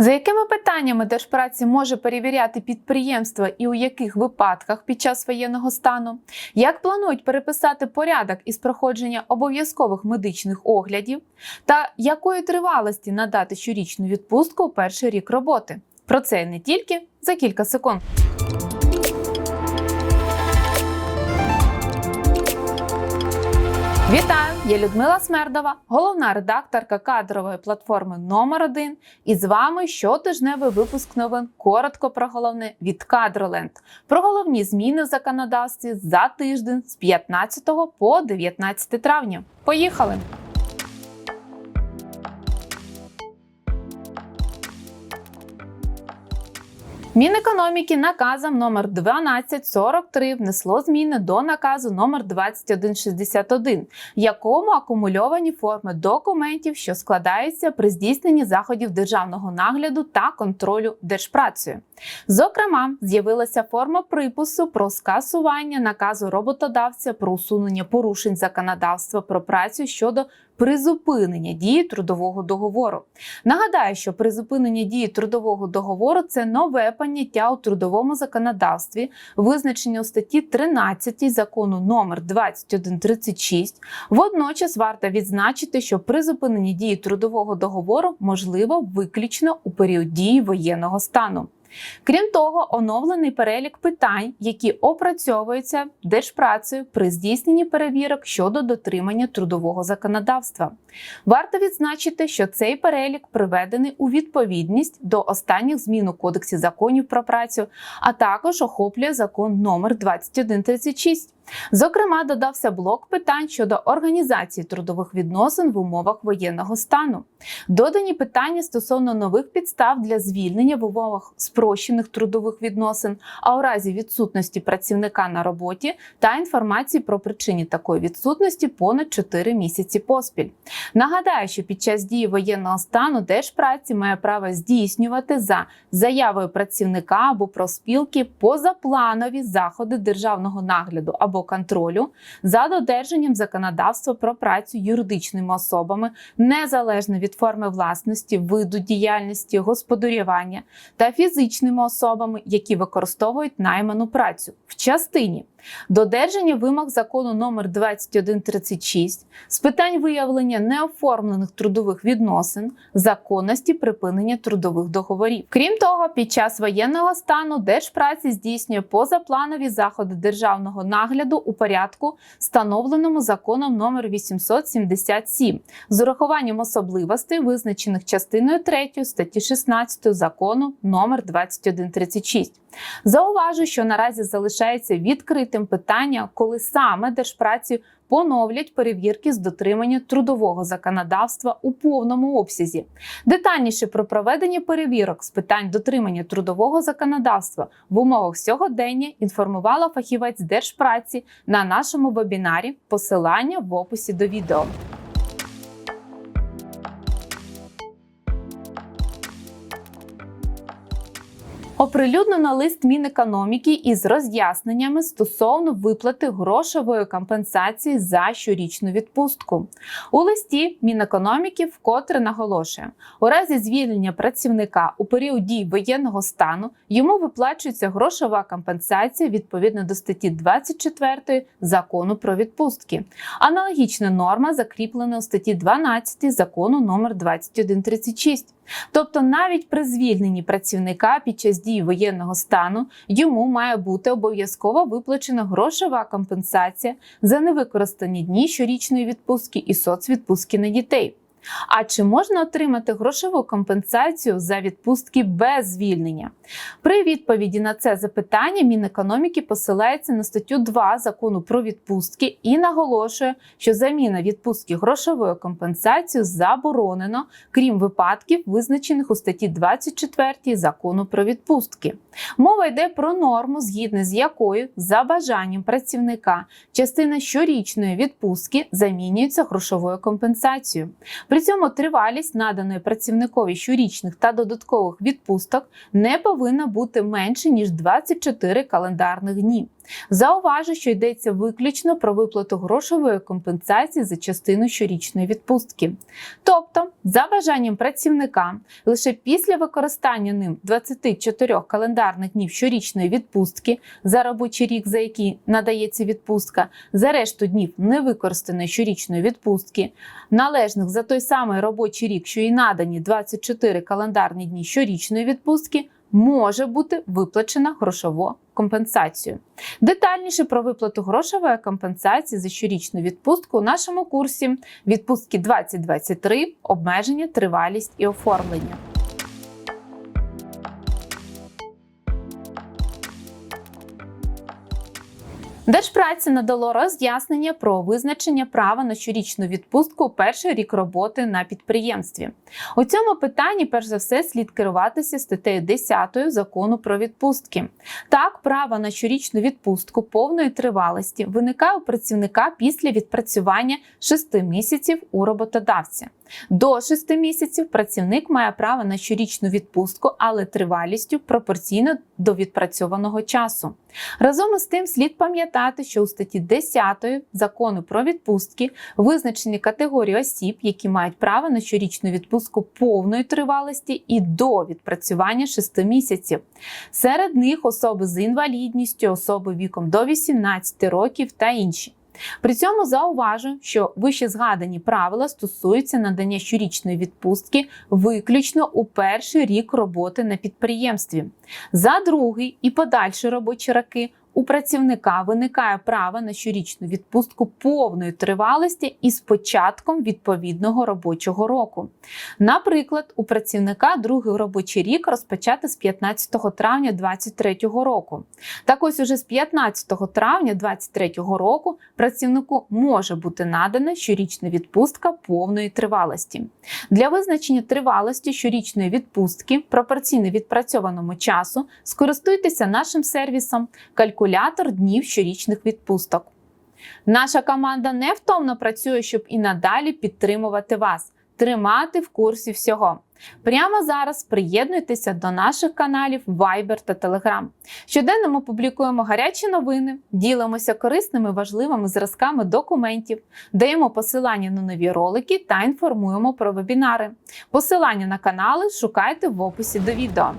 За якими питаннями Держпраці може перевіряти підприємства і у яких випадках під час воєнного стану? Як планують переписати порядок із проходження обов'язкових медичних оглядів? Та якої тривалості надати щорічну відпустку у перший рік роботи? Про це не тільки за кілька секунд. Вітаю! Я Людмила Смердова, головна редакторка кадрової платформи номер 1 І з вами щотижневий випуск новин коротко про головне від Кадроленд. Про головні зміни в законодавстві за тиждень з 15 по 19 травня. Поїхали! Мінекономіки наказом номер 1243 внесло зміни до наказу номер 2161, в якому акумульовані форми документів, що складаються при здійсненні заходів державного нагляду та контролю держпрацею. Зокрема, з'явилася форма припису про скасування наказу роботодавця про усунення порушень законодавства про працю щодо призупинення дії трудового договору. Нагадаю, що призупинення дії трудового договору це нове поняття у трудовому законодавстві, визначення у статті 13 закону номер 2136. Водночас варто відзначити, що призупинення дії трудового договору можливо виключно у період дії воєнного стану. Крім того, оновлений перелік питань, які опрацьовуються держпрацею при здійсненні перевірок щодо дотримання трудового законодавства. Варто відзначити, що цей перелік приведений у відповідність до останніх змін у Кодексі законів про працю, а також охоплює закон номер 2136. Зокрема, додався блок питань щодо організації трудових відносин в умовах воєнного стану. Додані питання стосовно нових підстав для звільнення в умовах спрощених трудових відносин, а у разі відсутності працівника на роботі та інформації про причині такої відсутності понад 4 місяці поспіль. Нагадаю, що під час дії воєнного стану Держпраці має право здійснювати за заявою працівника або профспілки позапланові заходи державного нагляду або контролю за додержанням законодавства про працю юридичними особами незалежно від форми власності, виду діяльності, господарювання та фізичними особами, які використовують найману працю. В частині додержання вимог закону номер 2136 з питань виявлення неоформлених трудових відносин, законності припинення трудових договорів. Крім того, під час воєнного стану Держпраці здійснює позапланові заходи державного нагляду у порядку, встановленому законом номер 877 з урахуванням особливостей, визначених частиною 3 статті 16 закону номер 2136. Зауважу, що наразі залишається відкритим питання, коли саме держпраці поновлять перевірки з дотримання трудового законодавства у повному обсязі. Детальніше про проведення перевірок з питань дотримання трудового законодавства в умовах сьогодення інформувала фахівець держпраці на нашому вебінарі. Посилання в описі до відео. Оприлюднено лист Мінекономіки із роз'ясненнями стосовно виплати грошової компенсації за щорічну відпустку. У листі Мінекономіки вкотре наголошує, у разі звільнення працівника у період дій воєнного стану йому виплачується грошова компенсація відповідно до статті 24 закону про відпустки. Аналогічна норма закріплена у статті 12 закону номер 2136. Тобто, навіть при звільненні працівника під час дії воєнного стану йому має бути обов'язково виплачена грошова компенсація за невикористані дні щорічної відпустки і соцвідпустки на дітей. А чи можна отримати грошову компенсацію за відпустки без звільнення? При відповіді на це запитання Мінекономіки посилається на статтю 2 закону про відпустки і наголошує, що заміна відпустки грошовою компенсацією заборонено, крім випадків, визначених у статті 24 закону про відпустки. Мова йде про норму, згідно з якою за бажанням працівника частина щорічної відпустки замінюється грошовою компенсацією. При цьому тривалість наданої працівникові щорічних та додаткових відпусток не повинна бути менше ніж 24 календарних дні. Зауважу, що йдеться виключно про виплату грошової компенсації за частину щорічної відпустки. Тобто, за бажанням працівника, лише після використання ним 24 календарних днів щорічної відпустки за робочий рік, за який надається відпустка, за решту днів невикористаної щорічної відпустки, належних за той самий робочий рік, що і надані 24 календарні дні щорічної відпустки, може бути виплачена грошова компенсація. Детальніше про виплату грошової компенсації за щорічну відпустку у нашому курсі відпустки 2023 обмеження, тривалість і оформлення. Держпраці надало роз'яснення про визначення права на щорічну відпустку перший рік роботи на підприємстві. У цьому питанні, перш за все, слід керуватися статтею 10 закону про відпустки. Так, право на щорічну відпустку повної тривалості виникає у працівника після відпрацювання 6 місяців у роботодавця. До 6 місяців працівник має право на щорічну відпустку, але тривалістю пропорційно до відпрацьованого часу. Разом із тим слід пам'ятати, що у статті 10 закону про відпустки визначені категорії осіб, які мають право на щорічну відпустку повної тривалості і до відпрацювання 6 місяців. Серед них особи з інвалідністю, особи віком до 18 років та інші. При цьому зауважу, що вище згадані правила стосуються надання щорічної відпустки виключно у перший рік роботи на підприємстві. За другий і подальші робочі роки у працівника виникає право на щорічну відпустку повної тривалості із початком відповідного робочого року. Наприклад, у працівника другий робочий рік розпочати з 15 травня 2023 року. Так ось уже з 15 травня 2023 року працівнику може бути надана щорічна відпустка повної тривалості. Для визначення тривалості щорічної відпустки пропорційно відпрацьованому часу скористуйтеся нашим сервісом калькулятор днів щорічних відпусток. Наша команда невтомно працює, щоб і надалі підтримувати вас, тримати в курсі всього. Прямо зараз приєднуйтеся до наших каналів Viber та Telegram. Щоденно ми публікуємо гарячі новини, ділимося корисними важливими зразками документів, даємо посилання на нові ролики та інформуємо про вебінари. Посилання на канали шукайте в описі до відео.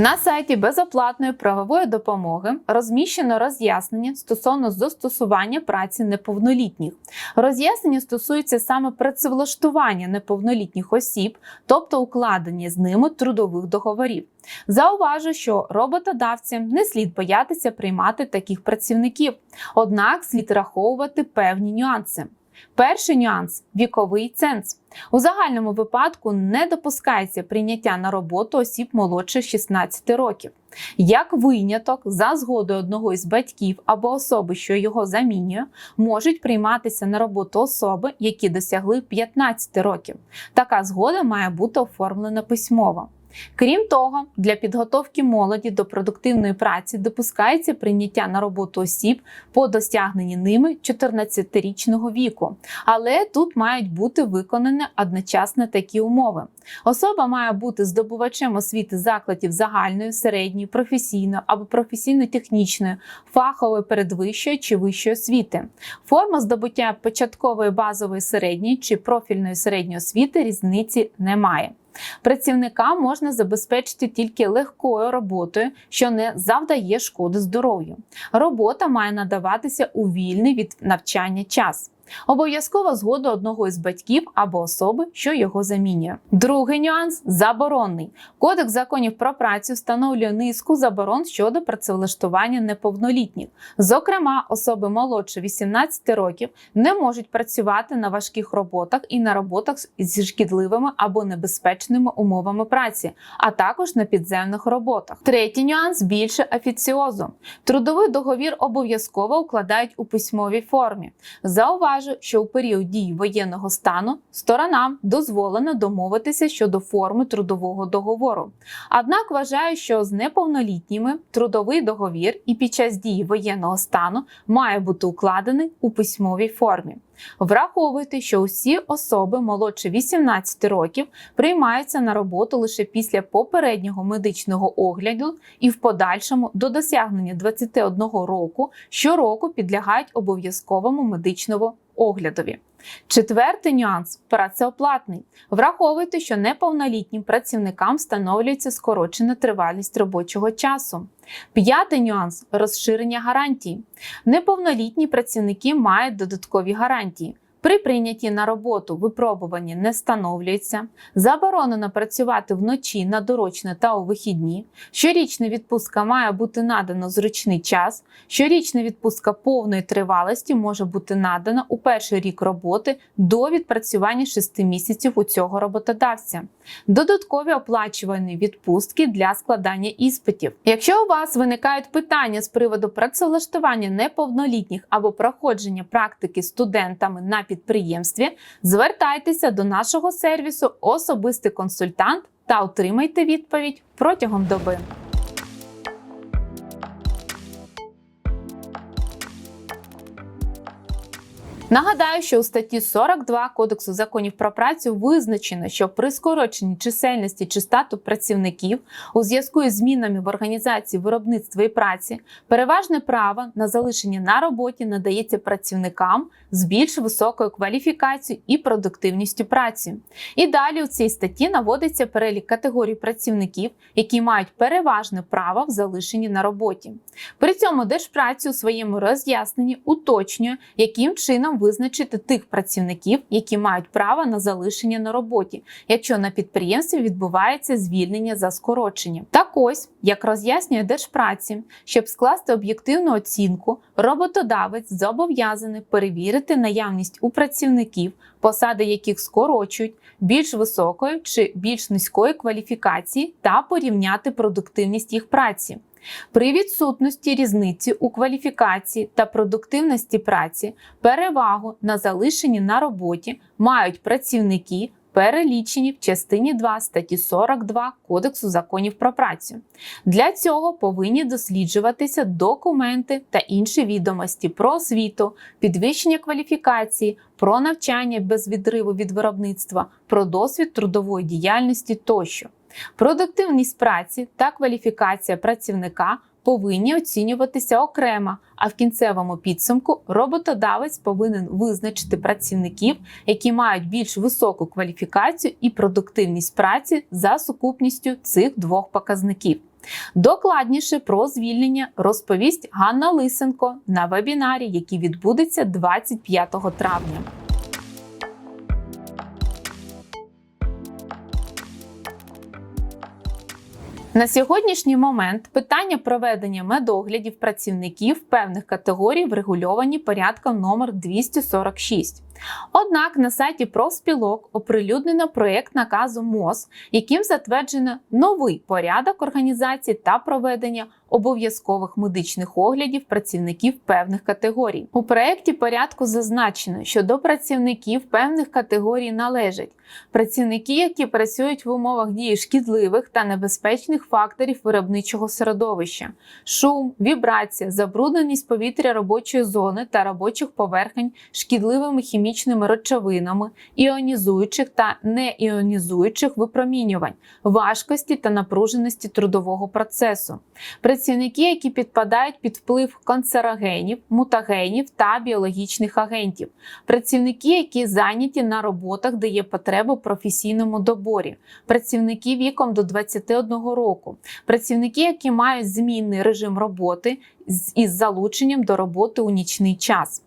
На сайті безоплатної правової допомоги розміщено роз'яснення стосовно застосування праці неповнолітніх. Роз'яснення стосується саме працевлаштування неповнолітніх осіб, тобто укладення з ними трудових договорів. Зауважу, що роботодавцям не слід боятися приймати таких працівників, однак слід раховувати певні нюанси. Перший нюанс віковий ценз. У загальному випадку не допускається прийняття на роботу осіб молодше 16 років. Як виняток, за згодою одного із батьків або особи, що його замінює, можуть прийматися на роботу особи, які досягли 15 років. Така згода має бути оформлена письмово. Крім того, для підготовки молоді до продуктивної праці допускається прийняття на роботу осіб по досягненні ними 14-річного віку, але тут мають бути виконані одночасно такі умови. Особа має бути здобувачем освіти закладів загальної, середньої, професійної або професійно-технічної, фахової передвищої чи вищої освіти. Форма здобуття початкової базової середньої чи профільної середньої освіти різниці немає. Працівника можна забезпечити тільки легкою роботою, що не завдає шкоди здоров'ю. Робота має надаватися у вільний від навчання час. Обов'язкова згода одного із батьків або особи, що його замінює. Другий нюанс заборонний. Кодекс законів про працю встановлює низку заборон щодо працевлаштування неповнолітніх. Зокрема, особи молодше 18 років не можуть працювати на важких роботах і на роботах зі шкідливими або небезпечними умовами праці, а також на підземних роботах. Третій нюанс більше офіціозу. Трудовий договір обов'язково укладають у письмовій формі. Зауважу, що у період дії воєнного стану сторонам дозволено домовитися щодо форми трудового договору. Однак вважаю, що з неповнолітніми трудовий договір і під час дії воєнного стану має бути укладений у письмовій формі. Враховуйте, що усі особи молодше 18 років приймаються на роботу лише після попереднього медичного огляду і в подальшому до досягнення 21 року щороку підлягають обов'язковому медичному оглядові. Четвертий нюанс працеоплатний. Враховуйте, що неповнолітнім працівникам встановлюється скорочена тривалість робочого часу. П'ятий нюанс розширення гарантій. Неповнолітні працівники мають додаткові гарантії. При прийнятті на роботу випробування не встановлюється, заборонено працювати вночі на дорочне та у вихідні. Щорічна відпустка має бути надано зручний час. Щорічна відпустка повної тривалості може бути надана у перший рік роботи до відпрацювання 6 місяців у цього роботодавця. Додаткові оплачувані відпустки для складання іспитів. Якщо у вас виникають питання з приводу працевлаштування неповнолітніх або проходження практики студентами на підприємстві, звертайтеся до нашого сервісу Особистий консультант та отримайте відповідь протягом доби. Нагадаю, що у статті 42 Кодексу законів про працю визначено, що при скороченні чисельності чи штату працівників у зв'язку із змінами в організації виробництва і праці переважне право на залишення на роботі надається працівникам з більш високою кваліфікацією і продуктивністю праці. І далі у цій статті наводиться перелік категорій працівників, які мають переважне право в залишенні на роботі. При цьому Держпраці у своєму роз'ясненні уточнює, яким чином визначити тих працівників, які мають право на залишення на роботі, якщо на підприємстві відбувається звільнення за скороченням. Так ось, як роз'яснює Держпраці, щоб скласти об'єктивну оцінку, роботодавець зобов'язаний перевірити наявність у працівників, посади яких скорочують, більш високої чи більш низької кваліфікації та порівняти продуктивність їх праці. При відсутності різниці у кваліфікації та продуктивності праці перевагу на залишенні на роботі мають працівники, перелічені в частині 2 статті 42 Кодексу законів про працю. Для цього повинні досліджуватися документи та інші відомості про освіту, підвищення кваліфікації, про навчання без відриву від виробництва, про досвід трудової діяльності тощо. Продуктивність праці та кваліфікація працівника повинні оцінюватися окремо, а в кінцевому підсумку роботодавець повинен визначити працівників, які мають більш високу кваліфікацію і продуктивність праці за сукупністю цих двох показників. Докладніше про звільнення розповість Ганна Лисенко на вебінарі, який відбудеться 25 травня. На сьогоднішній момент питання проведення медоглядів працівників певних категорій врегульовані порядком номер 246. Однак на сайті профспілок оприлюднено проєкт наказу МОЗ, яким затверджено новий порядок організації та проведення обов'язкових медичних оглядів працівників певних категорій. У проєкті порядку зазначено, що до працівників певних категорій належать працівники, які працюють в умовах дії шкідливих та небезпечних факторів виробничого середовища, шум, вібрація, забрудненість повітря робочої зони та робочих поверхень шкідливими хімічними речовинами, іонізуючих та неіонізуючих випромінювань, важкості та напруженості трудового процесу. Працівники, які підпадають під вплив канцерогенів, мутагенів та біологічних агентів, працівники, які зайняті на роботах, де є потреба професійному доборі, працівники віком до 21 року, працівники, які мають змінний режим роботи із залученням до роботи у нічний час.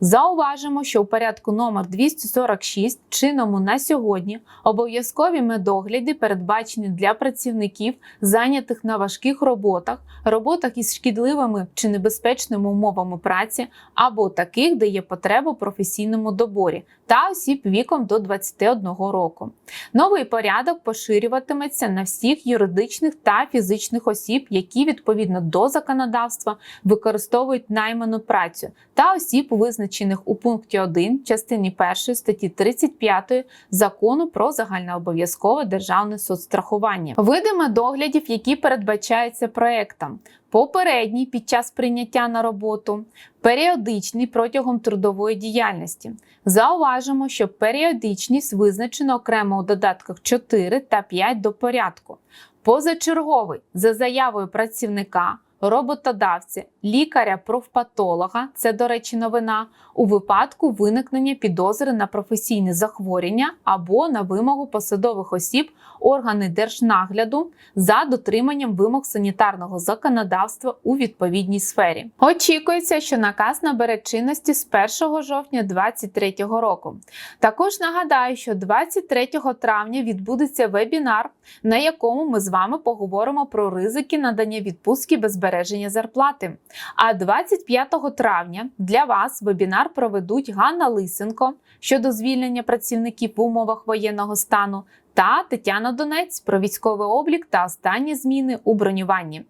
Зауважимо, що у порядку номер 246 чинному на сьогодні обов'язкові медогляди передбачені для працівників, зайнятих на важких роботах, роботах із шкідливими чи небезпечними умовами праці, або таких, де є потреба в професійному доборі, та осіб віком до 21 року. Новий порядок поширюватиметься на всіх юридичних та фізичних осіб, які відповідно до законодавства використовують найману працю, та осіб визначених у пункті 1 частині 1 статті 35 закону про загальнообов'язкове державне соцстрахування. Види медоглядів, які передбачаються проектом. Попередній під час прийняття на роботу, періодичний протягом трудової діяльності. Зауважимо, що періодичність визначено окремо у додатках 4 та 5 до порядку. Позачерговий за заявою працівника, роботодавця, лікаря-профпатолога, це, до речі, новина, у випадку виникнення підозри на професійне захворювання або на вимогу посадових осіб органи держнагляду за дотриманням вимог санітарного законодавства у відповідній сфері. Очікується, що наказ набере чинності з 1 жовтня 2023 року. Також нагадаю, що 23 травня відбудеться вебінар, на якому ми з вами поговоримо про ризики надання відпустки без збереження зарплати. А 25 травня для вас вебінар проведуть Ганна Лисенко щодо звільнення працівників в умовах воєнного стану та Тетяна Донець про військовий облік та останні зміни у бронюванні.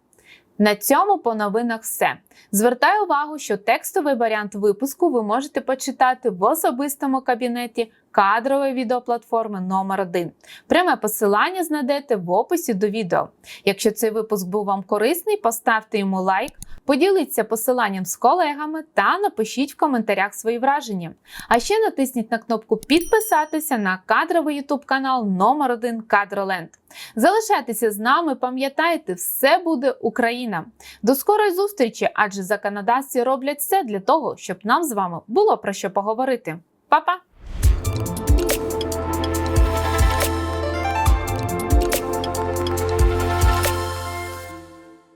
На цьому по новинах все. Звертаю увагу, що текстовий варіант випуску ви можете почитати в особистому кабінеті кадрової відеоплатформи номер 1 Пряме посилання знайдете в описі до відео. Якщо цей випуск був вам корисний, поставте йому лайк, поділіться посиланням з колегами та напишіть в коментарях свої враження. А ще натисніть на кнопку підписатися на кадровий ютуб канал номер 1 Кадроленд. Залишайтеся з нами, пам'ятайте, все буде Україна. До скорої зустрічі, адже законодавці роблять все для того, щоб нам з вами було про що поговорити. Па-па!